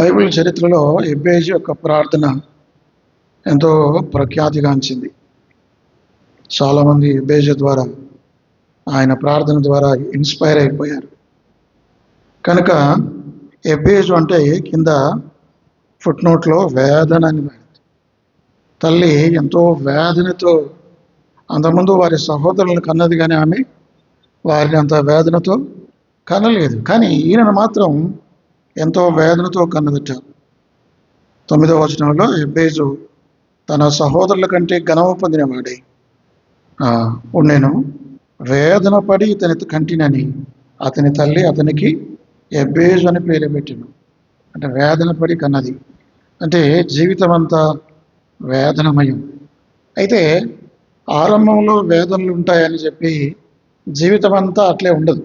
Bible చరిత్రలో ఎబ్బేజ్ యొక్క ప్రార్థన ఎంతో ప్రఖ్యాతిగాంచింది. చాలామంది ఎబ్బేజ్ ద్వారా ఆయన ప్రార్థన ద్వారా ఇన్స్పైర్ అయిపోయారు. కనుక ఎబ్బేజ్ అంటే కింద ఫుట్ నోట్లో వేదన అని తల్లి ఎంతో వేదనతో అంతకుముందు వారి సహోదరులను కన్నది కానీ ఆమె వారిని అంత వేదనతో కనలేదు. కానీ ఈయనను మాత్రం ఎంతో వేదనతో కన్నదట తొమ్మిదవ వచనంలో ఎబ్బేజు తన సహోదరుల కంటే ఘనము పొందినవాడే ఆ, ఉండెను వేదన పడి ఇతని కంటినని అతని తల్లి అతనికి ఎబ్బేజు అని పేరు పెట్టిను. అంటే వేదన పడి కన్నది. అంటే జీవితం అంతా వేదనమయం. అయితే ఆరంభంలో వేదనలు ఉంటాయని చెప్పి జీవితం అంతా అట్లే ఉండదు.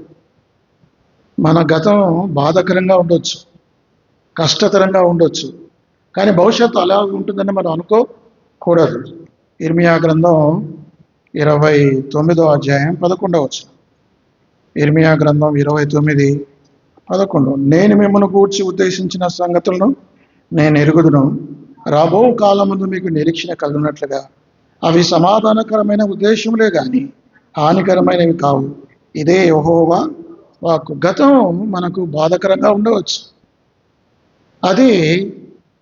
మన గతం బాధాకరంగా ఉండొచ్చు కష్టతరంగా ఉండొచ్చు. కానీ భవిష్యత్తు అలా ఉంటుందని మనం అనుకోకూడదు. ఇర్మియా గ్రంథం ఇరవై తొమ్మిదో అధ్యాయం పదకొండవచ్చు ఇర్మియా గ్రంథం ఇరవై తొమ్మిది పదకొండు. నేను మిమ్మల్ని కూర్చి ఉద్దేశించిన సంగతులను నేను ఎరుగుదును. రాబో కాలముందు మీకు నిరీక్షణ కలిగినట్లుగా. అవి సమాధానకరమైన ఉద్దేశములే కానీ హానికరమైనవి కావు. ఇదే యహోవా వాక్కు గతం మనకు బాధకరంగా ఉండవచ్చు. అది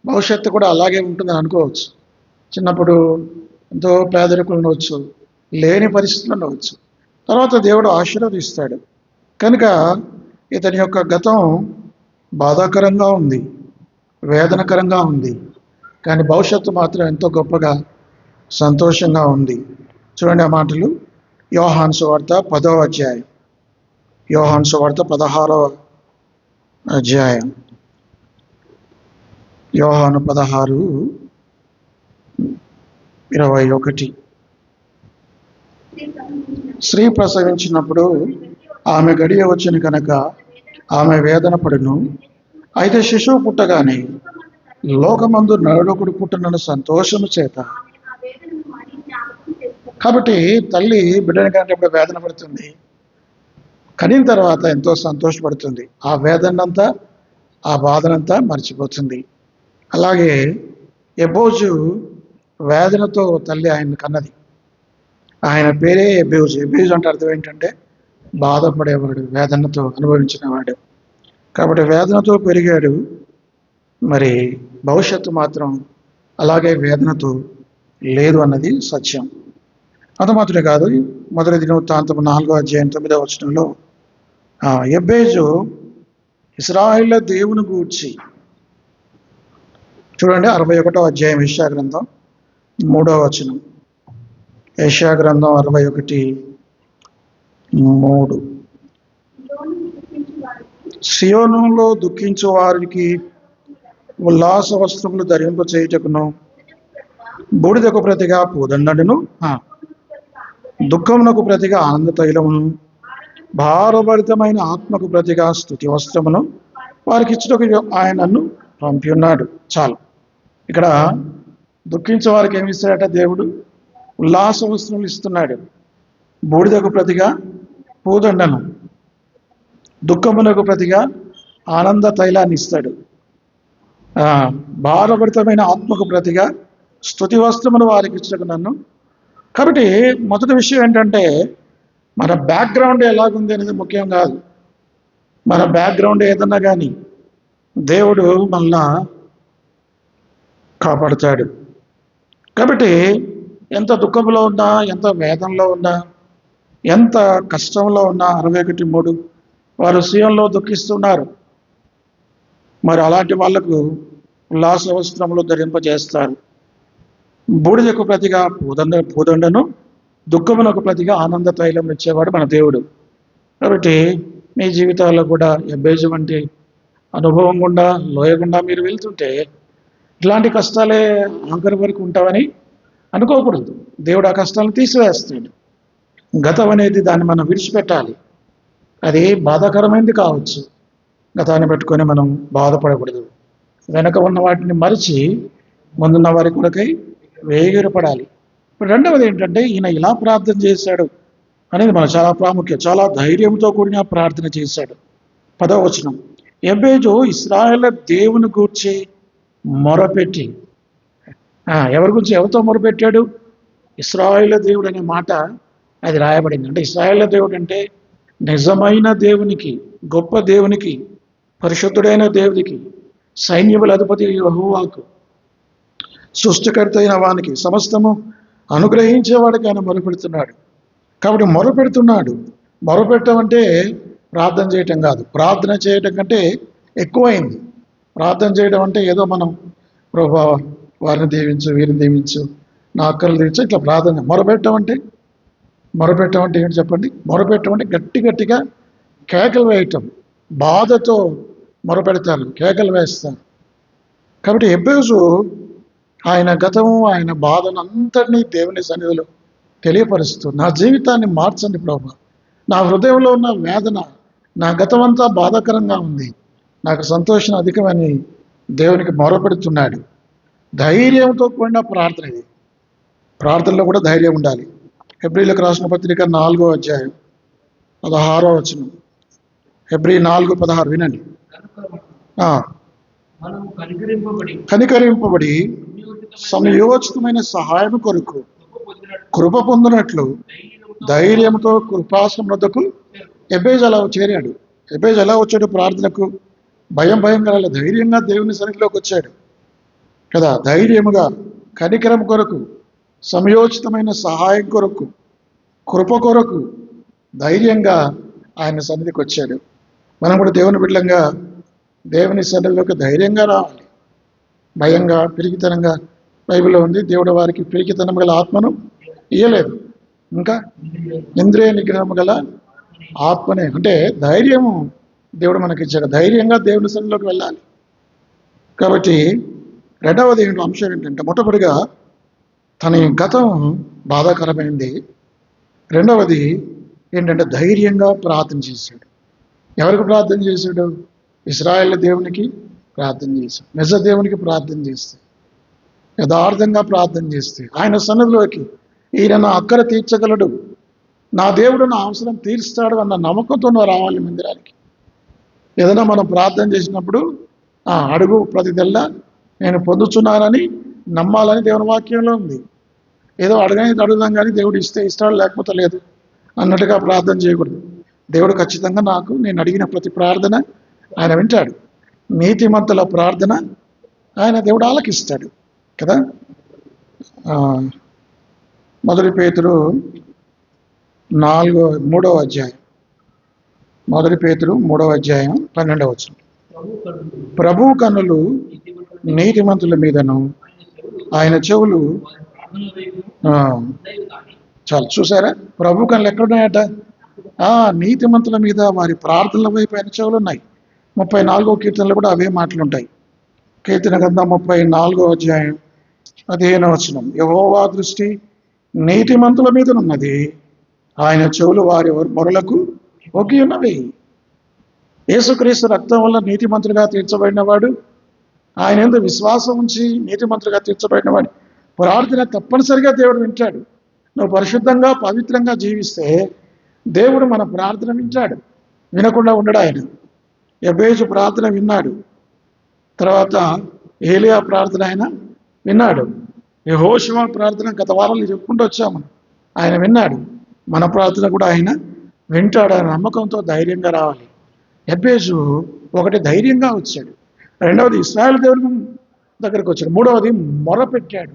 భవిష్యత్తు కూడా అలాగే ఉంటుందని అనుకోవచ్చు. చిన్నప్పుడు ఎంతో పేదరికులు ఉండవచ్చు లేని పరిస్థితులు ఉండవచ్చు. తర్వాత దేవుడు ఆశీర్వదిస్తాడు. కనుక ఇతని యొక్క గతం బాధాకరంగా ఉంది వేదనకరంగా ఉంది. కానీ భవిష్యత్తు మాత్రం ఎంతో గొప్పగా సంతోషంగా ఉంది. చూడండి ఆ మాటలు. యోహాన్ సువార్త పదో అధ్యాయం. యోహాన్ సువార్త పదహారవ అధ్యాయం. యోహాను పదహారు ఇరవై ఒకటి. స్త్రీ ప్రసవించినప్పుడు ఆమె గడియ వచ్చిన కనుక ఆమె వేదన పడును. అయితే శిశువు పుట్టగానే లోకమందు నరుడొకడు పుట్టిన సంతోషము చేత. కాబట్టి తల్లి బిడ్డని కంటే వేదన పడుతుంది కనిన తర్వాత ఎంతో సంతోషపడుతుంది. ఆ వేదనంతా ఆ బాధనంతా మర్చిపోతుంది. అలాగే ఎబోజు వేదనతో తల్లి ఆయన కన్నది. ఆయన పేరే ఎబేజు. ఎబేజ్ అంటే అర్థం ఏంటంటే బాధపడేవాడు వేదనతో అనుభవించినవాడు. కాబట్టి వేదనతో పెరిగాడు. మరి భవిష్యత్తు మాత్రం అలాగే వేదనతో లేదు అన్నది సత్యం. అది మాత్రమే కాదు. మొదటి దినవృత్తాంతం నాలుగో అధ్యాయం తొమ్మిదవ వచనంలో ఎబ్బేజు ఇస్రాయిల్ దేవుని గూర్చి. చూడండి అరవై ఒకటో అధ్యాయం ఏషియా గ్రంథం మూడో వచనం. ఏషియా గ్రంథం అరవై ఒకటి మూడు. సియోనంలో దుఃఖించు వారికి ఉల్లాస వస్త్రములు ధరింప చేయుటకును బూడిదకు ప్రతిగా పూదండను దుఃఖమునకు ప్రతిగా ఆనంద తైలమును భారభరితమైన ఆత్మకు ప్రతిగా స్థుతి వస్త్రమును వారికి ఇచ్చుటకు ఆయన నన్ను పంపి ఉన్నాడు. చాలు. ఇక్కడ దుఃఖించే వారికి ఏమి ఇస్తాడట దేవుడు? ఉల్లాస వస్త్రములు ఇస్తున్నాడు. బూడిదకు ప్రతిగా పూదండను. దుఃఖమునకు ప్రతిగా ఆనంద తైలాన్ని ఇస్తాడు. భారభరితమైన ఆత్మకు ప్రతిగా స్థుతి వస్త్రమును వారికి ఇచ్చటకు నన్ను కాబట్టి మొదటి విషయం ఏంటంటే మన బ్యాక్గ్రౌండ్ ఎలాగుంది అనేది ముఖ్యం కాదు. మన బ్యాక్గ్రౌండ్ ఏదన్నా కానీ దేవుడు మళ్ళా కాపాడుతాడు. కాబట్టి ఎంత దుఃఖంలో ఉన్నా ఎంత వేదంలో ఉన్నా ఎంత కష్టంలో ఉన్నా అరవై ఒకటి మూడు వారు సీఎంలో దుఃఖిస్తున్నారు. మరి అలాంటి వాళ్ళకు ఉల్లాస వస్త్రములు ధరింపజేస్తారు. బూడిదకు ప్రతిగా పూదండ పూదండను దుఃఖమునకు ప్రతిగా ఆనంద తైలం ఇచ్చేవాడు మన దేవుడు. కాబట్టి మీ జీవితాల్లో కూడా ఎబ్బేజు వంటి అనుభవం గుండా లోయ గుండా మీరు వెళ్తుంటే ఇట్లాంటి కష్టాలే ఆఖరి వరకు ఉంటావని అనుకోకూడదు. దేవుడు ఆ కష్టాలను తీసివేస్తాడు గతం అనేది దాన్ని మనం విడిచిపెట్టాలి. అది బాధాకరమైనది కావచ్చు. గతాన్ని పెట్టుకొని మనం బాధపడకూడదు. వెనక ఉన్న వాటిని మరిచి ముందున్న వారి కొరకై వేగిరపడాలి. ఇప్పుడు రెండవది ఏంటంటే ఈయన ఇలా ప్రార్థన చేశాడు అనేది మనకు చాలా ప్రాముఖ్యం చాలా ధైర్యంతో కూడిన ప్రార్థన చేశాడు. పదవచనం. ఎబ్బేజు దేవుని గూర్చి మొరపెట్టి. ఎవరి గురించి ఎవరితో మొరపెట్టాడు? ఇస్రాయిల దేవుడు అనే మాట అది రాయబడింది. అంటే ఇస్రాయిల దేవుడు అంటే నిజమైన దేవునికి గొప్ప దేవునికి పరిశుద్ధుడైన దేవునికి సైన్యముల అధిపతి యెహోవాకు సృష్టికర్త అయిన వానికి సమస్తము అనుగ్రహించేవాడికి ఆయన మొరపెడుతున్నాడు. కాబట్టి మొరపెడుతున్నాడు. మొరపెట్టమంటే ప్రార్థన చేయటం కాదు. ప్రార్థన చేయటం కంటే ఎక్కువైంది. ప్రార్థన చేయడం అంటే ఏదో మనం ప్రభావ వారిని దీవించు వీరిని దీవించు నా అక్కర్లు తీర్చు ఇట్లా ప్రార్థన. మొరపెట్టమంటే అంటే మొరపెట్టడం అంటే ఏంటి చెప్పండి? మొరపెట్టమంటే అంటే గట్టి గట్టిగా కేకలు వేయటం. బాధతో మొరపెడతారు. కేకలు వేస్తారు. కాబట్టి ఎబ్బేజు ఆయన గతము ఆయన బాధను అంతటినీ దేవుని సన్నిధిలో తెలియపరుస్తూ నా జీవితాన్ని మార్చండి ప్రభు. నా హృదయంలో ఉన్న వేదన నా గతమంతా బాధాకరంగా ఉంది. నాకు సంతోషం అధికమని దేవునికి మొరపెడుతున్నాడు. ధైర్యంతో కూడిన ప్రార్థన ఇది. ప్రార్థనలో కూడా ధైర్యం ఉండాలి. హెబ్రిలకు రాసిన పత్రిక నాలుగో అధ్యాయం పదహారో వచనం. హెబ్రి నాలుగు పదహారు వినండి. కనికరింపబడి కనికరింపబడి సమయోచితమైన సహాయం కొరకు కృప పొందినట్లు ధైర్యంతో కృపాసమృతకు ఎబేజ్ అలా చేరాడు. ఎబేజ్ ఎలా వచ్చాడు? ప్రార్థనకు భయం భయం కల ధైర్యంగా దేవుని సన్నిధిలోకి వచ్చాడు. కదా ధైర్యముగా కనికరం కొరకు సమయోచితమైన సహాయం కొరకు కృప కొరకు ధైర్యంగా ఆయన సన్నిధికి వచ్చాడు. మనం కూడా దేవుని బిడ్డంగా దేవుని సన్నిధిలోకి ధైర్యంగా రావాలి. భయంగా పెరిగితనంగా బైబిల్లో ఉంది దేవుడు వారికి పిరికితనం గల ఆత్మను ఇయ్యలేదు. ఇంకా ఇంద్రియ నిగ్రహం గల ఆత్మనే. అంటే ధైర్యము దేవుడు మనకి ఇచ్చాడు ధైర్యంగా దేవుని సన్నిలోకి వెళ్ళాలి. కాబట్టి రెండవది ఏంటో అంశం ఏంటంటే మొట్టమొదటిగా తన గతం బాధాకరమైంది. రెండవది ఏంటంటే ధైర్యంగా ప్రార్థన చేశాడు. ఎవరికి ప్రార్థన చేశాడు? ఇస్రాయేల్ దేవునికి ప్రార్థన చేశాడు. నిజ దేవునికి ప్రార్థన చేస్తాడు యథార్థంగా ప్రార్థన చేస్తే ఆయన సన్నిధిలోకి ఈయన నా అక్కర తీర్చగలడు. నా దేవుడు నా అవసరం తీరుస్తాడు అన్న నమ్మకంతో నువ్వు రావాలి మందిరానికి. ఏదైనా మనం ప్రార్థన చేసినప్పుడు ఆ అడుగు ప్రతి తెల్ల నేను పొందుతున్నానని నమ్మాలని దేవుని వాక్యంలో ఉంది. ఏదో అడగని అడుగుదాం కానీ దేవుడు ఇస్తే ఇస్తాడు లేకపోతే లేదు అన్నట్టుగా ప్రార్థన చేయకూడదు. దేవుడు ఖచ్చితంగా నాకు నేను అడిగిన ప్రతి ప్రార్థన ఆయన వింటాడు. నీతిమంతుల ప్రార్థన ఆయన దేవుడు ఆలకిస్తాడు. కదా? మొదటి పేతురు నాలుగో మూడవ అధ్యాయం. మొదటి పేతురు మూడవ అధ్యాయం పన్నెండవ వచనం. ప్రభు కరుణకు కన్నులు నీతిమంతుల మీదను ఆయన చెవులు ప్రార్థన చాలు చూసారా? ప్రభు కళ్ళు ఎక్కడున్నాయట? నీతిమంతుల మీద వారి ప్రార్థనల వైపు ఆయన చెవులు ఉన్నాయి. ముప్పై నాలుగో కీర్తనలు కూడా అవే మాటలు ఉంటాయి కీర్తన గ్రంథం ముప్పై నాలుగో అధ్యాయం పదిహేను వచనం. యహోవా దృష్టి నీతిమంతుల మీద ఉన్నది ఆయన చెవులు వారి మొరలకు ఒకి ఉన్నవి. యేసుక్రీస్తు రక్తం వల్ల నీతిమంతులుగా తీర్చబడినవాడు ఆయన ఎందు విశ్వాసం ఉంచి నీతిమంతులుగా తీర్చబడినవాడు. ప్రార్థన తప్పనిసరిగా దేవుడు వింటాడు. నువ్వు పరిశుద్ధంగా పవిత్రంగా జీవిస్తే దేవుడు మన ప్రార్థన వింటాడు. వినకుండా ఉండడు ఆయన. ఎబేజు ప్రార్థన విన్నాడు. తర్వాత ఏలియా ప్రార్థన ఆయన విన్నాడు. యహోశివ ప్రార్థన గత వారాలు చెప్పుకుంటూ వచ్చాము. ఆయన విన్నాడు. మన ప్రార్థన కూడా ఆయన వింటాడు. అనే నమ్మకంతో ధైర్యంగా రావాలి. ఎబ్బేసు ఒకటి ధైర్యంగా వచ్చాడు. రెండవది ఇస్రాయల్ దేవుని దగ్గరికి వచ్చాడు. మూడవది మొరపెట్టాడు.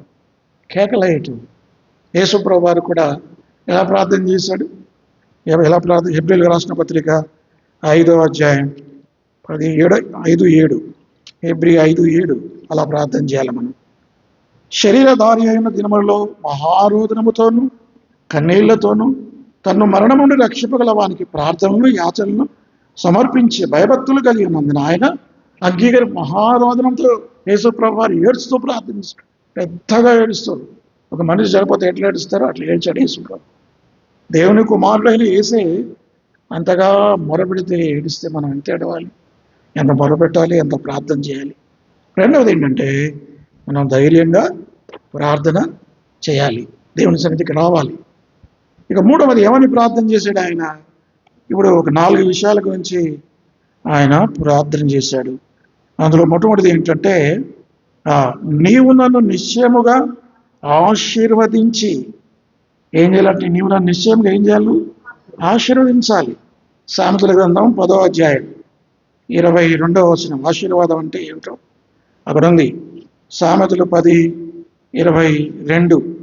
కేకలేయటం యేసుప్రభు వారు కూడా ఎలా ప్రార్థన చేశాడు? ఎలా ప్రార్థన ఏప్రిల్ రాసిన పత్రిక ఐదో అధ్యాయం పది ఏడు ఐదు ఏడు. ఎబ్రి ఐదు ఏడు. అలా ప్రార్థన చేయాలి మనం. శరీరధారి అయిన దినములలో మహారోదనముతోనూ కన్నీళ్ళతోనూ తన్ను మరణం నుండి రక్షిపగల వానికి ప్రార్థనలు యాచనలు సమర్పించి భయభక్తులు కలిగి మందిన ఆయన అంగీకరి మహారోదనంతో యేసుప్రభు వారు ఏడుస్తూ ప్రార్థిస్తారు పెద్దగా ఏడుస్తారు. ఒక మనిషి చనిపోతే ఎట్లా ఏడుస్తారో? అట్లా ఏడ్చాడు యేసుప్రభు దేవుని కుమారుడైన వేసే అంతగా మొరపెడితే ఏడిస్తే మనం ఎంత ఏడవాలి? ఎంత మొరపెట్టాలి? ఎంత ప్రార్థన చేయాలి? రెండవది ఏంటంటే మనం ధైర్యంగా ప్రార్థన చేయాలి. దేవుని సన్నిధికి రావాలి. ఇక మూడవది ఏమని ప్రార్థన చేశాడు ఆయన? ఇప్పుడు ఒక నాలుగు విషయాల గురించి ఆయన ప్రార్థన చేశాడు. అందులో మొట్టమొదటిది ఏంటంటే నీవు నన్ను నిశ్చయముగా ఆశీర్వదించి. ఏం చేయాలంటే నీవు నన్ను నిశ్చయంగా ఏం చేయాలి? ఆశీర్వదించాలి. సామెతల గ్రంథం పదో అధ్యాయం ఇరవై రెండవ వచనం. ఆశీర్వాదం అంటే ఏమిటో అక్కడ ఉంది. సామెతలు పది ఇరవై రెండు.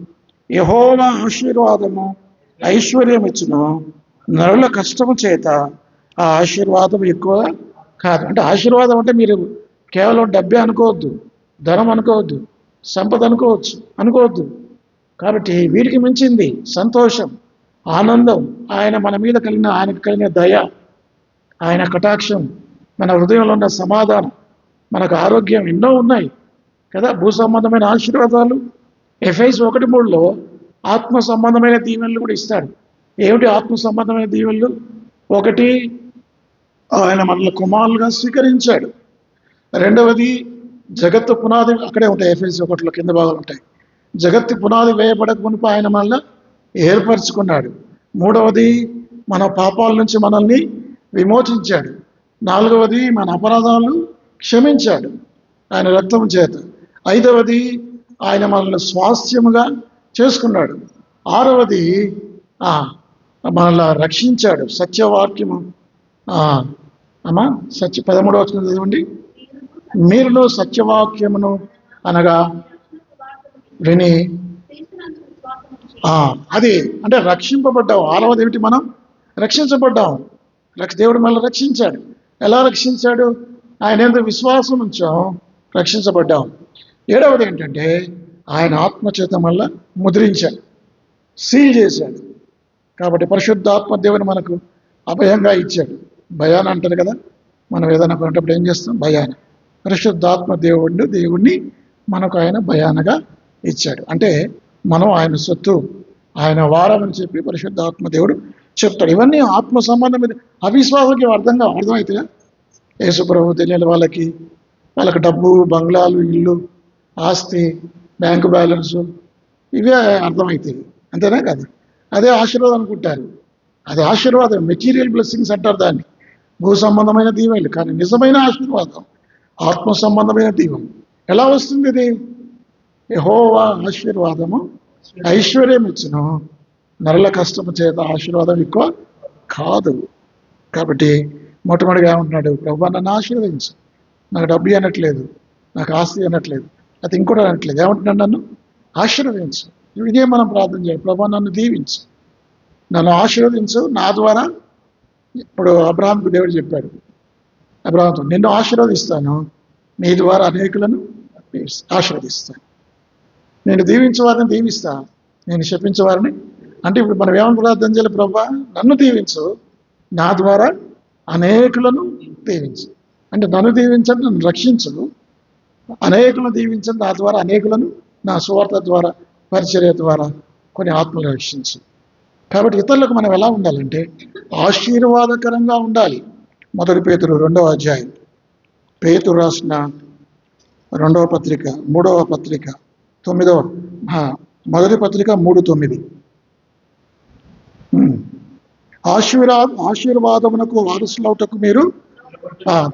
యహోవ ఆశీర్వాదము ఐశ్వర్యం ఇచ్చును నరుల కష్టము చేత ఆ ఆశీర్వాదం ఎక్కువ కాదు. అంటే ఆశీర్వాదం అంటే మీరు కేవలం డబ్బే అనుకోవద్దు ధనం అనుకోవద్దు సంపద అనుకోవచ్చు అనుకోవద్దు. కాబట్టి వీటికి మించింది సంతోషం ఆనందం. ఆయన మన మీద కలిగిన ఆయనకు కలిగిన దయ ఆయన కటాక్షం మన హృదయంలో ఉన్న సమాధానం మనకు ఆరోగ్యం ఎన్నో ఉన్నాయి. కదా? భూ సంబంధమైన ఆశీర్వాదాలు. ఎఫ్ఐస్ ఒకటి మూడులో ఆత్మ సంబంధమైన దీవెనలు కూడా ఇస్తాడు. ఏమిటి ఆత్మ సంబంధమైన దీవెనలు? ఒకటి ఆయన మనల్ని కుమారులుగా స్వీకరించాడు. రెండవది జగత్తు పునాది అక్కడే ఉంటాయి ఎఫ్ఎస్ ఒకటిలో కింద భాగాలు ఉంటాయి. జగత్తు పునాది వేయబడక మునుపు ఆయన మనల్ని ఏర్పరచుకున్నాడు. మూడవది మన పాపాల నుంచి మనల్ని విమోచించాడు. నాలుగవది మన అపరాధాలను క్షమించాడు. ఆయన రక్తం చేత ఐదవది ఆయన మనల్ని స్వాస్థ్యముగా చేసుకున్నాడు. ఆరవది మనల్ని రక్షించాడు. సత్యవాక్యము అమ్మా సత్య పదమూడవ వచ్చిన చదవండి. సత్యవాక్యమును అనగా విని అది అంటే రక్షింపబడ్డాం ఆరవది ఏమిటి మనం? రక్షించబడ్డాం. రక్ష- దేవుడు మనల్ని రక్షించాడు. ఎలా రక్షించాడు? ఆయన ఎందుకు విశ్వాసం ఉంచాం. రక్షించబడ్డాం. ఏడవది ఏంటంటే ఆయన ఆత్మచేత వల్ల ముద్రించాడు సీల్ చేశాడు. కాబట్టి పరిశుద్ధాత్మ దేవుని మనకు అభయంగా ఇచ్చాడు. భయాన అంటారు కదా మనం ఏదైనా కొనేటప్పుడు ఏం చేస్తాం? భయాన. పరిశుద్ధాత్మ దేవుడు దేవుణ్ణి మనకు ఆయన భయానగా ఇచ్చాడు. అంటే మనం ఆయన సొత్తు ఆయన వారం అని చెప్పి పరిశుద్ధాత్మ దేవుడు చెప్తాడు. ఇవన్నీ ఆత్మ సంబంధం అవిశ్వాసంకి అర్థంగా అర్థమవుతాయా యేసుప్రభు తెలియని వాళ్ళకి వాళ్ళకి డబ్బు బంగ్లాలు ఇల్లు ఆస్తి బ్యాంకు బ్యాలెన్సు ఇవే అర్థమవుతాయి. అంతేనా కదా? అదే ఆశీర్వాదం అనుకుంటారు. అది ఆశీర్వాదం మెటీరియల్ బ్లెస్సింగ్స్ అంటారు దాన్ని. భూ సంబంధమైన దీవెనలు కానీ నిజమైన ఆశీర్వాదం ఆత్మ సంబంధమైన దీవం. ఎలా వస్తుంది ఇది? యహోవా ఆశీర్వాదము ఐశ్వర్యం ఇచ్చిన నరల కష్టము చేత ఆశీర్వాదం ఎక్కువ కాదు. కాబట్టి మొట్టమొదటిగా ఉంటున్నాడు ప్రభు నన్ను ఆశీర్వదించు. నాకు డబ్బు అనట్లేదు నాకు ఆస్తి అనట్లేదు అది ఇంకోటి అనట్లేదు. ఏమంటున్నాను నన్ను? ఆశీర్వదించు. ఇదే మనం ప్రార్థన చేయాలి. ప్రభా నన్ను దీవించు. నన్ను ఆశీర్వదించు. నా ద్వారా ఇప్పుడు అబ్రాహ్మకు దేవుడు చెప్పాడు. అబ్రాహంతో నిన్ను ఆశీర్వదిస్తాను. నీ ద్వారా అనేకులను ఆశీర్వదిస్తాను. నేను దీవించే వారిని దీవిస్తా. నేను శపించేవారిని అంటే ఇప్పుడు మనం ఏమని ప్రార్థన చేయాలి? ప్రభా నన్ను దీవించు. నా ద్వారా అనేకులను దీవించు. అంటే నన్ను దీవించండి నన్ను రక్షించు. అనేకులను దీవించండి. నా ద్వారా అనేకులను నా సువార్త ద్వారా పరిచర్య ద్వారా కొన్ని ఆత్మలు రక్షించు. కాబట్టి ఇతరులకు మనం ఎలా ఉండాలంటే ఆశీర్వాదకరంగా ఉండాలి. మొదటి పేతురు రెండవ అధ్యాయం. పేతురు రాసిన రెండవ పత్రిక మూడవ పత్రిక తొమ్మిదవ మొదటి పత్రిక మూడు తొమ్మిది. ఆశీర్వా ఆశీర్వాదమునకు వారసులవుటకు మీరు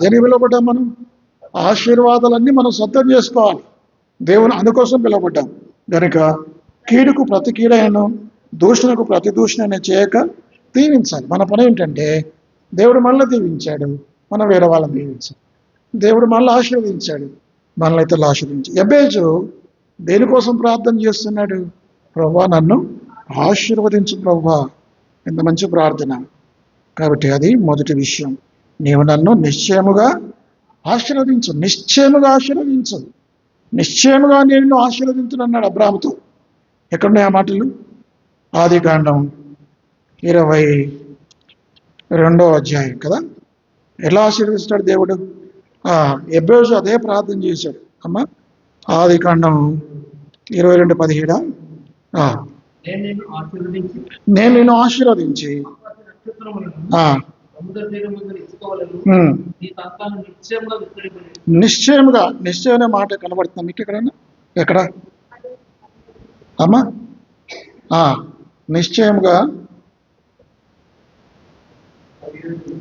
దేని విలువడం మనం? ఆశీర్వాదాలన్నీ మనం సొంతం చేసుకోవాలి. దేవుని అందుకోసం పిలువబడ్డాం. కనుక కీడుకు ప్రతి కీడైన దూషణకు ప్రతి దూషణ చేయక దీవించాలి. మన పని ఏంటంటే దేవుడు మళ్ళీ దీవించాడు. మనం వేరే వాళ్ళని దీవించాలి. దేవుడు మనల్ని ఆశీర్వదించాడు. మనల్ని ఇతరులు ఆశీర్వదించి ఎబ్బేజు దేనికోసం ప్రార్థన చేస్తున్నాడు? ప్రభా నన్ను ఆశీర్వదించు ప్రభా ఎంత మంచి ప్రార్థన. కాబట్టి అది మొదటి విషయం. నీవు నన్ను నిశ్చయముగా ఆశీర్వదించు నిశ్చయముగా ఆశీర్వదించు. నిశ్చయముగా నేను నిన్ను ఆశీర్వదించును అన్నాడు అబ్రాహ్మతో ఎక్కడున్నాయి ఆ మాటలు? ఆది కాండం ఇరవై రెండో అధ్యాయం కదా? ఎలా ఆశీర్వదిస్తాడు దేవుడు? ఆ ఎబ్బేజు అదే ప్రార్థన చేశాడు. అమ్మా ఆది కాండం ఇరవై రెండు పదిహేడా? నేను నేను నిన్ను ఆశీర్వదించి. తీరం నిశ్చయముగా నిశ్చయం అనే మాట కనబడుతుంది మీకు ఎక్కడైనా? ఎక్కడ? అమ్మా? ఆ, నిశ్చయముగా.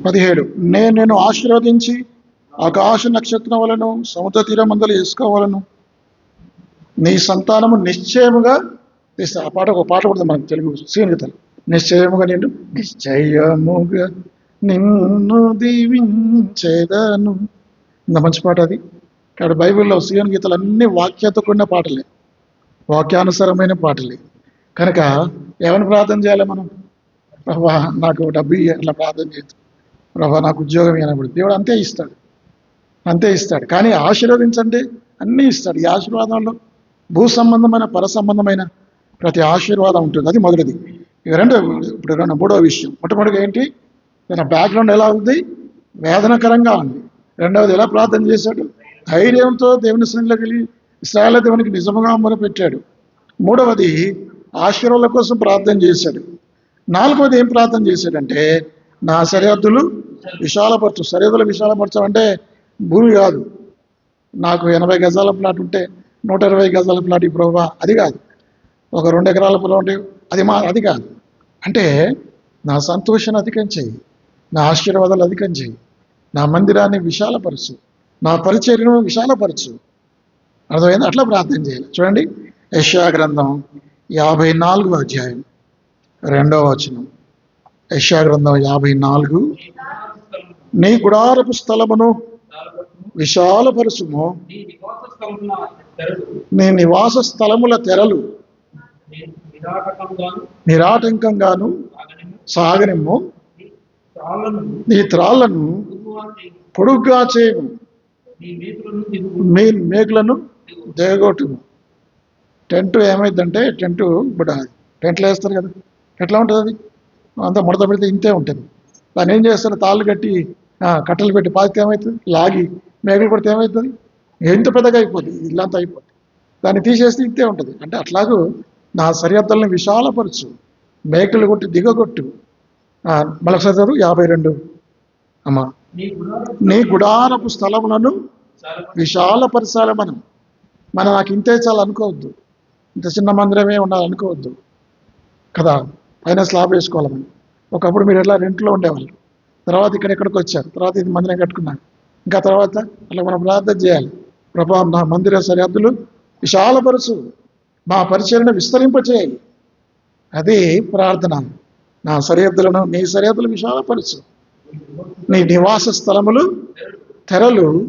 పదిహేడు. నేను నేను ఆశీర్వదించి ఆకాశ నక్షత్రములను సముద్ర తీరమందలు వేసుకోవాలను. నీ సంతానము నిశ్చయముగా తీస్తా. ఆ పాట ఒక పాట కూడా మనకు తెలుగు సీనిగతలు నిశ్చయముగా నేను నిశ్చయముగా. నిన్ను దీవించేదను. ఇంత మంచి పాట అది. ఇక్కడ బైబిల్లో సీఎన్ గీతలు అన్ని వాక్యతో కూడిన పాటలే. వాక్యానుసారమైన పాటలే. కనుక ఎవరిని ప్రార్థన చేయాలి మనం? ప్రభా నాకు డబ్బు ఇయ్యి అట్లా ప్రార్థన చేయదు ప్రభా నాకు ఉద్యోగం ఇవ్వనప్పుడు దేవుడు అంతే ఇస్తాడు. అంతే ఇస్తాడు. కానీ ఆశీర్వదించండి అన్నీ ఇస్తాడు. ఈ ఆశీర్వాదంలో భూ సంబంధమైన పర సంబంధమైన ప్రతి ఆశీర్వాదం ఉంటుంది. అది మొదటిది. ఇక రెండు ఇప్పుడు రెండు మూడో విషయం. మొట్టమొదటిగా ఏంటి? తన బ్యాక్గ్రౌండ్ ఎలా ఉంది? వేదనకరంగా ఉంది. రెండవది ఎలా ప్రార్థన చేశాడు? ధైర్యంతో దేవుని సన్నిధిలోకి వెళ్ళి ఇస్రాయల దేవునికి నిజముగా మొదలుపెట్టాడు మూడవది ఆశీర్వాదాల కోసం ప్రార్థన చేశాడు. నాలుగవది ఏం ప్రార్థన చేశాడంటే నా సరిహద్దులు విశాలపరచు. సరిహద్దులు విశాలపరచం అంటే భూమి కాదు. నాకు ఎనభై గజాల ప్లాట్ ఉంటే నూట ఇరవై గజాల ప్లాట్ ఈ ప్రభావ? అది కాదు. ఒక రెండు ఎకరాల పొలం ఉంటే అది మా అది కాదు. అంటే నా సంతోషాన్ని అధికం చేయి. నా ఆశీర్వాదాలు అధికం చేయి. నా మందిరాన్ని విశాలపరచు. నా పరిచర్యను విశాలపరచు. అర్థమైంది? అట్లా ప్రార్థన చేయాలి. చూడండి. యశా గ్రంథం యాభై నాలుగు అధ్యాయం రెండవ వచనం. యశా గ్రంథం యాభై నాలుగు. నీ గుడారపు స్థలమును విశాలపరచుము. నీ నివాస స్థలముల తెరలు నిరాటకంగాను నిరాటంకంగాను సాగనిము సాగనిమ్ము. నీ త్రాళ్ళను. పొడుగ్గా చేయము మీ మేకులను దిగగొట్టుము టెంట్ ఏమైందంటే టెంట్ ఇప్పుడు టెంట్లు వేస్తారు కదా. ఎట్లా ఉంటుంది అది? అంతా ముడత పెడితే ఇంతే ఉంటుంది. దాన్ని ఏం చేస్తారు? తాళ్ళు కట్టి కట్టెలు పెట్టి పాతితే ఏమవుతుంది లాగి మేకలు కొడితే ఏమవుతుంది ఎంత పెద్దగా అయిపోతుంది ఇల్లంతా అయిపోతుంది దాన్ని తీసేస్తే ఇంతే ఉంటుంది. అంటే అట్లాగూ నా సరిహద్దులను విశాలపరచు. మేకలు కొట్టి దిగగొట్టు. ఆ, మరొకసారి చదువు యాభై రెండు. అమ్మా. నీ గుడారపు స్థలములను చాలా విశాలపరచాలి మనం మనం నాకు ఇంతే చాలు అనుకోవద్దు. ఇంత చిన్న మందిరమే ఉండాలి అనుకోవద్దు. కదా? పైన స్లాబ్ వేసుకోవాలి మనం. ఒకప్పుడు మీరు ఎట్లా రెంట్లో ఉండేవాళ్ళు. తర్వాత ఇక్కడ ఎక్కడికి వచ్చారు. తర్వాత ఇది మందిరం కట్టుకున్నారు. ఇంకా తర్వాత అట్లా మనం ప్రార్థన చేయాలి. ప్రభా నా మందిర సరిహద్దులు విశాలపరచు. మా పరిచయను విస్తరింపచేయాలి అది ప్రార్థన. నా సరిహద్దులను నీ సరిహద్దులు విశాలపరచు. నీ నివాస స్థలములు తెరలు.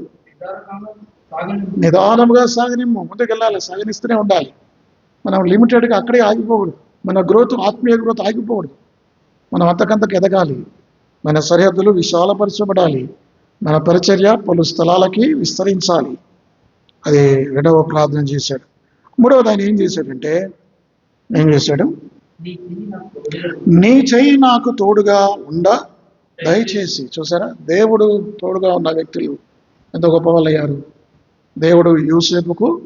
నిదానముగా సాగనిమ్ము. ముందుకెళ్ళాలి సాగనిస్తూనే ఉండాలి. మనం లిమిటెడ్గా అక్కడే ఆగిపోకూడదు. మన గ్రోత్ ఆత్మీయ గ్రోత్ ఆగిపోకూడదు. మనం అంతకంతకు ఎదగాలి. మన సరిహద్దులు విశాలపరచబడాలి. మన పరిచర్య పలు స్థలాలకి విస్తరించాలి. అది రెండవ ప్రార్థన చేశాడు. మూడవది ఆయన ఏం చేశాడంటే ఏం చేశాడు? నీ చెయ్యి నాకు తోడుగా ఉండ దయచేసి. చూసారా? దేవుడు తోడుగా ఉన్న వ్యక్తులు ఎంత గొప్ప వాళ్ళు అయ్యారు. దేవుడు యూసేపుకు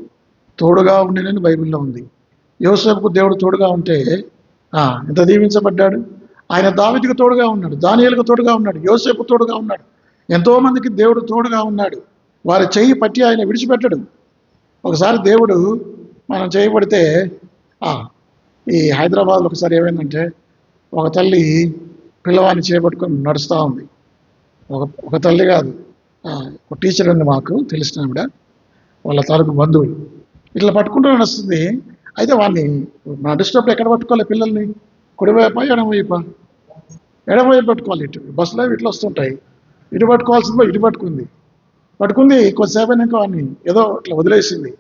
తోడుగా ఉండినని బైబిల్లో ఉంది. యూసేపుకు దేవుడు తోడుగా ఉంటే ఆ, ఎంత దీవించబడ్డాడు? ఆయన దావిదికి తోడుగా ఉన్నాడు దానియలకు తోడుగా ఉన్నాడు యోసేపు తోడుగా ఉన్నాడు. ఎంతో మందికి దేవుడు తోడుగా ఉన్నాడు. వారి చెయ్యి పట్టి ఆయన విడిచిపెట్టడు. ఒకసారి దేవుడు మనం చేయబడితే ఈ హైదరాబాద్లో ఒకసారి ఏమైందంటే ఒక తల్లి పిల్లవాడిని చేపట్టుకొని నడుస్తూ ఉంది. ఒక ఒక తల్లి కాదు ఒక టీచర్ ఉంది మాకు తెలిసిన ఆవిడ వాళ్ళ తాలూకు బంధువులు. ఇట్లా పట్టుకుంటూ నడుస్తుంది. అయితే వాడిని నడుస్తున్నప్పుడు ఎక్కడ పట్టుకోవాలి పిల్లల్ని? కుడివైపా ఎడమవైపా? ఎడమవైపు పట్టుకోవాలి ఇటు. బస్సులో ఇట్లా వస్తుంటాయి. ఇటు పట్టుకోవాల్సిందో ఇటు పట్టుకుంది. పట్టుకుంది కొద్దిసేపు అయినాక వాడిని ఏదో ఇట్లా వదిలేసింది.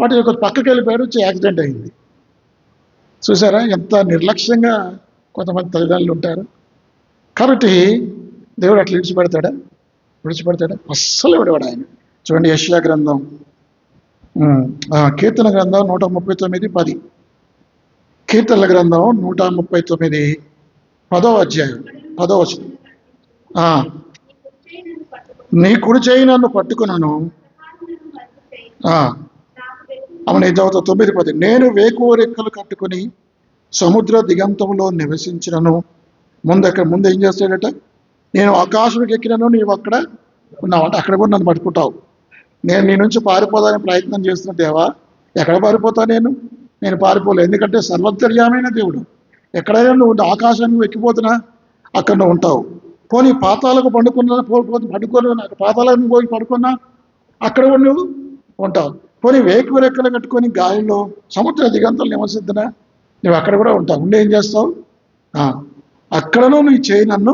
వాటి యొక్క పక్కకి వెళ్ళిపోయాడు వచ్చి యాక్సిడెంట్ అయింది. చూసారా? ఎంత నిర్లక్ష్యంగా కొంతమంది తల్లిదండ్రులు ఉంటారు. కాబట్టి దేవుడు అట్లా విడిచిపెడతాడా? విడిచిపెడతాడా? అస్సలు విడవాడు ఆయన. చూడండి యష్యా గ్రంథం. కీర్తన గ్రంథం నూట ముప్పై తొమ్మిది పది. కీర్తనల గ్రంథం నూట ముప్పై తొమ్మిది పదో అధ్యాయం పదో వచనం. నీ కుడి చేయి నన్ను పట్టుకున్నాను. ఆమె నేను తొమ్మిది పది. నేను వేకువ రెక్కలు కట్టుకుని సముద్ర దిగంతంలో నివసించినను. ముందు అక్కడ ముందు ఏం చేస్తాడట నేను ఆకాశంకి ఎక్కినను నీవు అక్కడ ఉన్నావంటే అక్కడ కూడా నన్ను పట్టుకుంటావు. నేను నీ నుంచి పారిపోదానికి ప్రయత్నం చేస్తున్న దేవా ఎక్కడ పారిపోతా నేను? నేను పారిపోలేదు ఎందుకంటే సర్వతర్యామైన దేవుడు. ఎక్కడైనా నువ్వు ఆకాశానికి ఎక్కిపోతున్నా అక్కడ నువ్వు ఉంటావు. పోనీ పాతాలకు పండుకున్నా పో పో- పడుకొని నాకు పాతాలకు పోయి పడుకున్నా అక్కడ కూడా నువ్వు ఉంటావు. పోనీ వేకువ రెక్కలు కట్టుకొని గాలిలో సముద్ర దిగంతలు నివసిద్దునా? నువ్వు అక్కడ కూడా ఉంటావు. ఉండి ఏం చేస్తావు? అక్కడనూ అక్కడను నీ చేయి నన్ను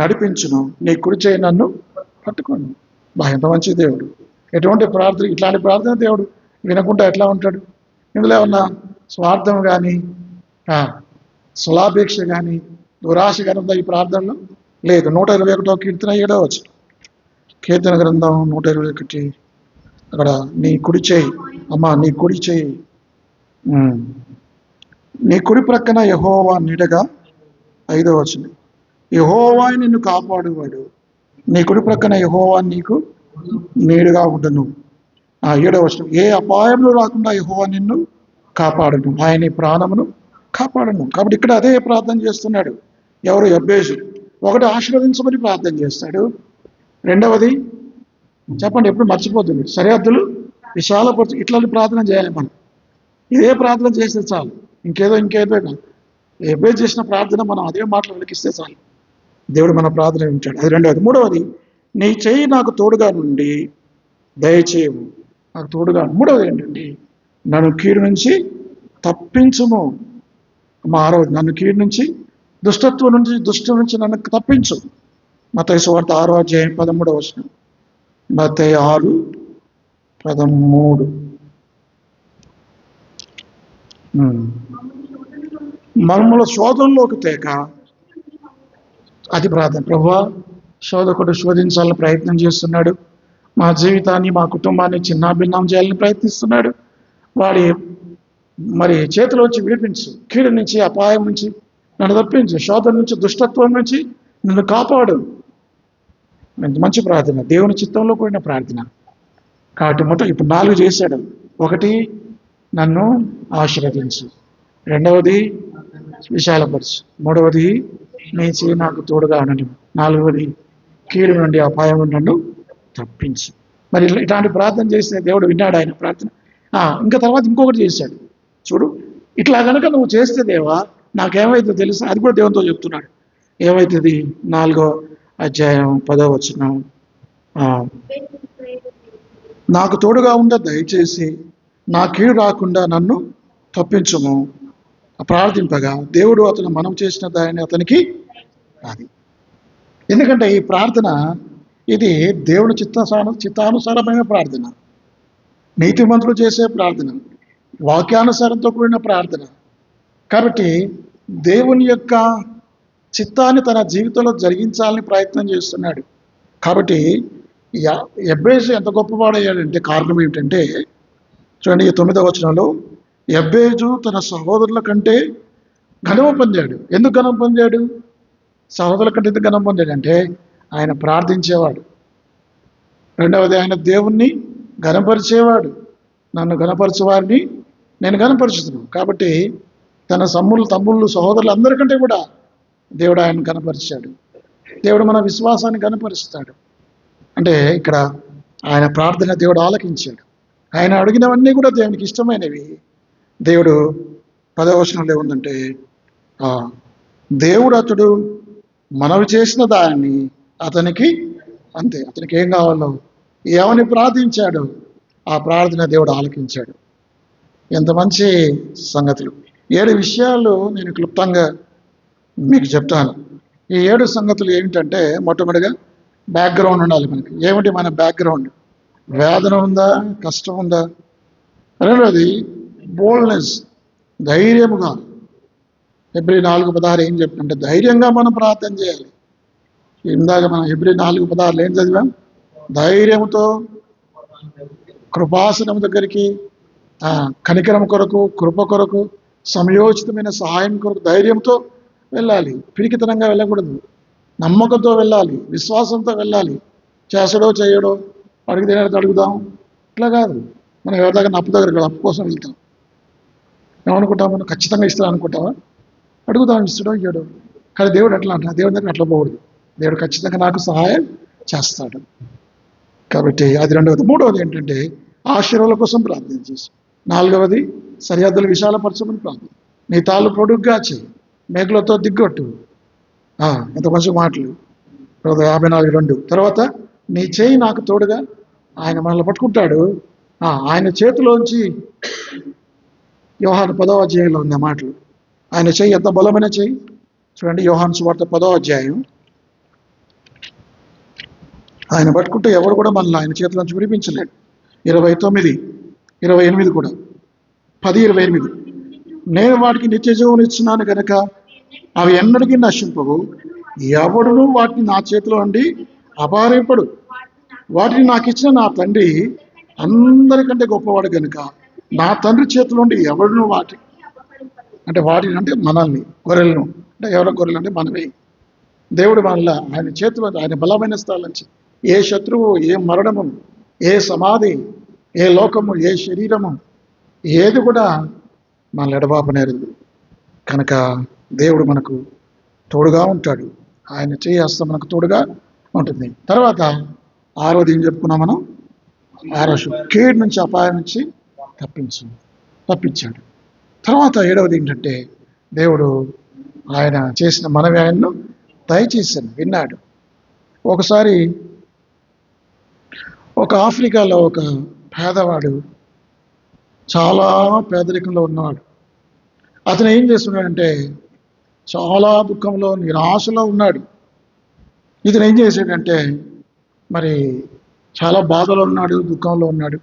నడిపించును. నీ కుడి చేయి నన్ను పట్టుకోను. బా ఎంత మంచి దేవుడు. ఎటువంటి ప్రార్థన ఇట్లాంటి ప్రార్థన దేవుడు వినకుండా ఎట్లా ఉంటాడు? ఇందులో ఏమన్నా స్వార్థం కానీ స్వలాపేక్ష కానీ దురాశ కానీ ఉందా ఈ ప్రార్థనలో? లేదు. నూట ఇరవై ఒకటో కీర్తన ఏడో వచ్చు కీర్తన గ్రంథం నూట ఇరవై ఒకటి. అక్కడ నీ కుడి చేయి. అమ్మా నీ కుడి చేయి. ఉమ్. నీ కుడి ప్రక్కన యహోవా నీడగా. ఐదో వచ్చింది యహోవా నిన్ను కాపాడువాడు. నీ కుడి ప్రక్కన యహోవా నీకు నీడుగా ఉండను. ఆ ఏడవ వచనం. ఏ అపాయంలో రాకుండా యహోవా నిన్ను కాపాడను. ఆయన ప్రాణమును కాపాడను. కాబట్టి ఇక్కడ అదే ప్రార్థన చేస్తున్నాడు ఎవరు? అబ్బేజు ఒకటి ఆశీర్వదించమని ప్రార్థన చేస్తాడు. రెండవది చెప్పండి ఎప్పుడు మర్చిపోతుంది సరిహద్దులు విశాలపరచు ఇట్లాంటి ప్రార్థన చేయాలి మనం. ఇదే ప్రార్థన చేస్తే చాలు. ఇంకేదో ఇంకేదో కాదు. ఎబ్బే చేసిన ప్రార్థన మనం అదే మాటలు వెలికిస్తే చాలు. దేవుడు మన ప్రార్థన వింటాడు. అది రెండవది. మూడవది నీ చేయి నాకు తోడుగా నుండి దయచేయము నాకు తోడుగా మూడవది ఏంటండి నన్ను కీడు నుంచి తప్పించుము. మా ఆరవది నన్ను కీడు నుంచి దుష్టత్వం నుంచి దుష్టం నుంచి నన్ను తప్పించు. మత వార్త ఆరో అధ్యాయం పదమూడవ వచనం. మత ఆరు పదమూడు ఉమ్. మనముల శోధంలోకి తేక అది ప్రార్థన. ప్రభా శోధకుడు శోధించాలని ప్రయత్నం చేస్తున్నాడు. మా జీవితాన్ని మా కుటుంబాన్ని చిన్నాభిన్నం చేయాలని ప్రయత్నిస్తున్నాడు. వాడి మరి చేతిలోంచి విడిపించు. కీడు నుంచి అపాయం నుంచి నన్ను తప్పించు. శోధం నుంచి దుష్టత్వం నుంచి నన్ను కాపాడు. మంచి ప్రార్థన. దేవుని చిత్తంలో కూడిన ప్రార్థన. కాబట్టి మొత్తం ఇప్పుడు నాలుగు చేశాడు. ఒకటి నన్ను ఆశీర్వదించు. రెండవది విశాలపరచు. మూడవది నీ చేయి నాకు తోడుగా ఉండను నాలుగవది కీడు నుండి అపాయం నుండి నన్ను తప్పించు. మరి ఇలాంటి ఇట్లాంటి ప్రార్థన చేస్తే దేవుడు విన్నాడు ఆయన ప్రార్థన. ఇంకా తర్వాత ఇంకొకటి చేశాడు. చూడు ఇట్లా కనుక నువ్వు చేస్తే దేవా నాకేమైతే తెలుసు? అది కూడా దేవునితో చెప్తున్నాడు. ఏమైతుంది? నాలుగో అధ్యాయం పదో వచనం. నాకు తోడుగా ఉండ దయచేసి నా కీడు రాకుండా నన్ను తప్పించము. ప్రార్థింపగా దేవుడు అతను మనం చేసిన దాన్ని అతనికి అది ఎందుకంటే ఈ ప్రార్థన ఇది దేవుని చిత్తాను చిత్తానుసారమైన ప్రార్థన. నీతిమంతులు చేసే ప్రార్థన వాక్యానుసారంతో కూడిన ప్రార్థన. కాబట్టి దేవుని యొక్క చిత్తాన్ని తన జీవితంలో జరిగించాలని ప్రయత్నం చేస్తున్నాడు. కాబట్టి ఎబ్బేజు ఎంత గొప్పవాడయ్యాడంటే కారణం ఏమిటంటే చూడండి ఈ తొమ్మిదవ వచనంలో ఎబ్బేజు తన సహోదరుల కంటే ఘనమ పొందాడు. ఎందుకు ఘనం పొందాడు? సహోదరుల కంటే ఎందుకు ఘనం పొందాడంటే ఆయన ప్రార్థించేవాడు. రెండవది ఆయన దేవుణ్ణి ఘనపరిచేవాడు. నన్ను ఘనపరిచేవారిని నేను ఘనపరుచుతున్నాను. కాబట్టి తన సమ్ములు తమ్ముళ్ళు సహోదరులు అందరికంటే కూడా దేవుడు ఆయన కనపరిచాడు. దేవుడు మన విశ్వాసాన్ని కనపరుస్తాడు. అంటే ఇక్కడ ఆయన ప్రార్థన దేవుడు ఆలకించాడు. ఆయన అడిగినవన్నీ కూడా దేవునికి ఇష్టమైనవి. దేవుడు పదవచనంలో ఏముందంటే ఆ, దేవుడు అతడు మనవి చేసిన దాన్ని అతనికి అంతే. అతనికి ఏం కావాలో ఏమని ప్రార్థించాడు ఆ ప్రార్థన దేవుడు ఆలకించాడు. ఎంత మంచి సంగతులు. ఏడు విషయాలు నేను క్లుప్తంగా మీకు చెప్తాను. ఈ ఏడు సంగతులు ఏమిటంటే మొట్టమొదటిగా బ్యాక్గ్రౌండ్ ఉండాలి మనకి. ఏమిటి మన బ్యాక్గ్రౌండ్ వేదన ఉందా? కష్టం ఉందా? రెండవది బోల్డ్నెస్ ధైర్యముగా. ఎబ్రి నాలుగు పదహారు ఏం చెప్తుంటే ధైర్యంగా మనం ప్రార్థన చేయాలి. ఇందాక మనం ఎబ్రి నాలుగు పదహారులు ఏం చదివాం? ధైర్యంతో కృపాసనం దగ్గరికి కనికరం కొరకు కృప కొరకు సమయోచితమైన సహాయం కొరకు ధైర్యంతో వెళ్ళాలి. పిడికితనంగా వెళ్ళకూడదు. నమ్మకంతో వెళ్ళాలి. విశ్వాసంతో వెళ్ళాలి. చేసడో చేయడో అడిగి తినేది అడుగుదాం. ఇట్లా కాదు. మనం ఎవరి దగ్గర అప్పు దగ్గర కాదు, అప్పు కోసం వెళ్తాం. ఏమనుకుంటాం మనం? ఖచ్చితంగా ఇస్తాను అనుకుంటావా? అడుగుదాం ఇస్తాడో ఇయ్యడో. కానీ దేవుడు అట్లా అంటాడు. దేవుడి దగ్గర అట్లా పోకూడదు. దేవుడు ఖచ్చితంగా నాకు సహాయం చేస్తాడు. కాబట్టి అది రెండవది. మూడవది ఏంటంటే ఆశీర్వాదాల కోసం ప్రార్థన చేసి. నాలుగవది సరిహద్దులు విశాలపరచమని ప్రార్థన. నీ తాళ్ళు పొడుగ్గా చేయి. మేకలతో దిగ్గొట్టు. ఆ, మంచి మాటలు. తర్వాత యాభై నాలుగు రెండు. తర్వాత నీ చేయి నాకు తోడుగా ఆయన మనల్ని పట్టుకుంటాడు. ఆ, ఆయన చేతిలోంచి యోహాను పదో అధ్యాయంలో ఉన్న మాటలు. ఆయన చేయి ఎంత బలమైన చెయ్యి చూడండి యోహాను సువార్త పదో అధ్యాయం. ఆయన పట్టుకుంటే ఎవరు కూడా మనల్ని ఆయన చేతిలోంచి విడిపించలేడు ఇరవై తొమ్మిది ఇరవై ఎనిమిది కూడా. పది ఇరవై ఎనిమిది. నేను వాటికి నిత్య జీవం ఇస్తున్నాను కనుక అవి ఎన్నటికీ నశింపవు. ఎవడును వాటిని నా చేతిలో ఉండి అపారింపడు వాటిని నాకు ఇచ్చిన నా తండ్రి అందరికంటే గొప్పవాడు కనుక నా తండ్రి చేతిలో ఉండి ఎవడును వాటి అంటే వాటిని అంటే మనల్ని గొర్రెలను. అంటే ఎవరి గొర్రెలు అంటే మనమే. దేవుడు మనల్ని ఆయన చేతిలో ఆయన బలమైన స్థలం నుంచి ఏ శత్రువు ఏ మరణము ఏ సమాధి ఏ లోకము ఏ శరీరము ఏది కూడా మన ఎడబాపనేరదు కనుక దేవుడు మనకు తోడుగా ఉంటాడు. ఆయన చేయి మనకు తోడుగా ఉంటుంది. తర్వాత ఆరోది ఏం చెప్పుకున్నాం మనం? ఆరో కీడు నుంచి అపాయం నుంచి తప్పించు తప్పించాడు. తర్వాత ఏడవది ఏంటంటే దేవుడు ఆయన చేసిన మనవి ఆయన్ను దయచేసాను విన్నాడు. ఒకసారి ఒక ఆఫ్రికాలో ఒక పేదవాడు చాలా పేదరికంలో ఉన్నాడు. అతను ఏం చేస్తున్నాడంటే చాలా దుఃఖంలో నిరాశలో ఉన్నాడు. ఇతను ఏం చేశాడంటే మరి చాలా బాధలో ఉన్నాడు దుఃఖంలో ఉన్నాడు.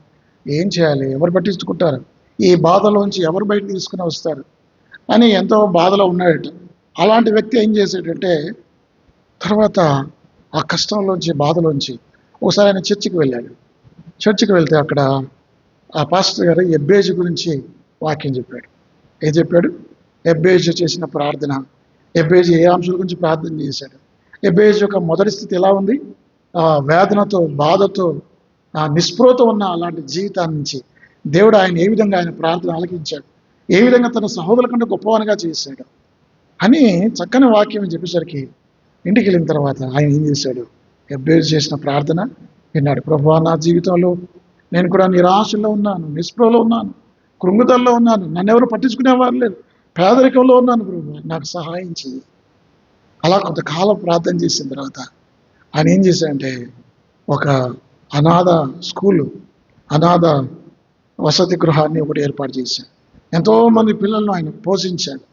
ఏం చేయాలి? ఎవరు పట్టించుకుంటారు? ఈ బాధలోంచి ఎవరు బయట తీసుకుని వస్తారు? అని ఎంతో బాధలో ఉన్నాడట. అలాంటి వ్యక్తి ఏం చేశాడంటే తర్వాత ఆ కష్టంలోంచి బాధలోంచి ఒకసారి ఆయన చర్చికి వెళ్ళాడు. చర్చికి వెళ్తే అక్కడ ఆ పాస్టర్ గారు ఎబ్బేజు గురించి వాక్యం చెప్పాడు. ఏం చెప్పాడు? ఎబ్బేజు చేసిన ప్రార్థన. ఎబ్బేజు ఏ అంశాల గురించి ప్రార్థన చేశాడు? ఎబ్బేజు యొక్క మొదటి స్థితి ఎలా ఉంది? ఆ వేదనతో బాధతో ఆ నిస్పృహతో ఉన్న అలాంటి జీవితాన్ని నుంచి దేవుడు ఆయన ఏ విధంగా ఆయన ప్రార్థన ఆలకించాడు? ఏ విధంగా తన సహోదరుల కంటే గొప్పవానిగా చేశాడు? అని చక్కని వాక్యం చెప్పేసరికి ఇంటికి వెళ్ళిన తర్వాత ఆయన ఏం చేశాడు? ఎబ్బేజు చేసిన ప్రార్థన విన్నాడు. ప్రభు నా జీవితంలో నేను కూడా నిరాశలో ఉన్నాను నిస్పృహలో ఉన్నాను కృంగుదల్లో ఉన్నాను. నన్ను ఎవరు పట్టించుకునేవారు లేరు. పేదరికంలో ఉన్నాను ప్రభు. నాకు సహాయం చేయి అలా కొంతకాలం ప్రార్థన చేసిన తర్వాత ఆయన ఏం చేశాడంటే ఒక అనాథ స్కూలు అనాథ వసతి గృహాన్ని ఒకటి ఏర్పాటు చేశాడు ఎంతోమంది పిల్లలను ఆయన పోషించాడు.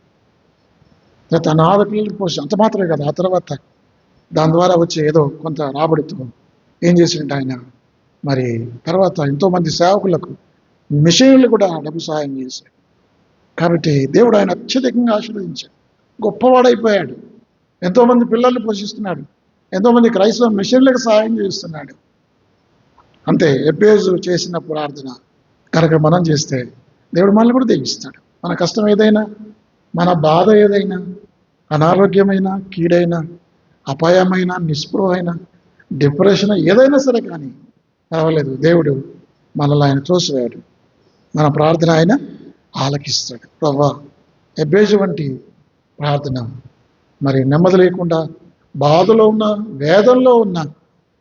తర్వాత అనాథ పిల్లలు పోషి అంత మాత్రమే కదా ఆ తర్వాత దాని ద్వారా వచ్చే ఏదో కొంత రాబడితో ఏం చేసిండే ఆయన మరి తర్వాత ఎంతోమంది సేవకులకు మిషన్లు కూడా డబ్బు సహాయం చేశాడు. కాబట్టి దేవుడు ఆయన అత్యధికంగా ఆశీర్వదించాడు. గొప్పవాడైపోయాడు. ఎంతోమంది పిల్లల్ని పోషిస్తున్నాడు. ఎంతోమంది క్రైస్తవ మిషన్లకు సహాయం చేస్తున్నాడు. అంతే ఎబ్బేజు చేసిన ప్రార్థన కనుక మనం చేస్తే దేవుడు మనల్ని కూడా దీవిస్తాడు. మన కష్టం ఏదైనా మన బాధ ఏదైనా అనారోగ్యమైన కీడైనా అపాయమైన నిస్పృహైన డిప్రెషన్ ఏదైనా సరే కానీ పర్వాలేదు. దేవుడు మనల్ని ఆయన తోసివేయడు మన ప్రార్థన ఆయన ఆలకిస్తాడు. ప్రభా ఎబ్బేజు వంటి ప్రార్థన. మరి నెమ్మది లేకుండా బాధలో ఉన్న వేదంలో ఉన్న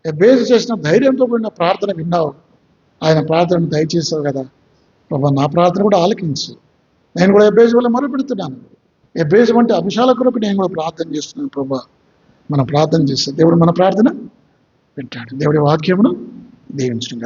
ఎబ్బేజు చేసిన ధైర్యంతో కూడిన ప్రార్థన విన్నావు. ఆయన ప్రార్థనను దయచేసావు కదా. ప్రభా నా ప్రార్థన కూడా ఆలకించు. నేను కూడా ఎబ్బేజు వల్ల మొరపెడుతున్నాను. ఎబ్బేజు వంటి అంశాల కొరకు నేను కూడా ప్రార్థన చేస్తున్నాను ప్రభా. మనం ప్రార్థన చేస్తే దేవుడు మన ప్రార్థన వింటాడు. దేవుడి వాక్యమును ദൈവം ശ്രീ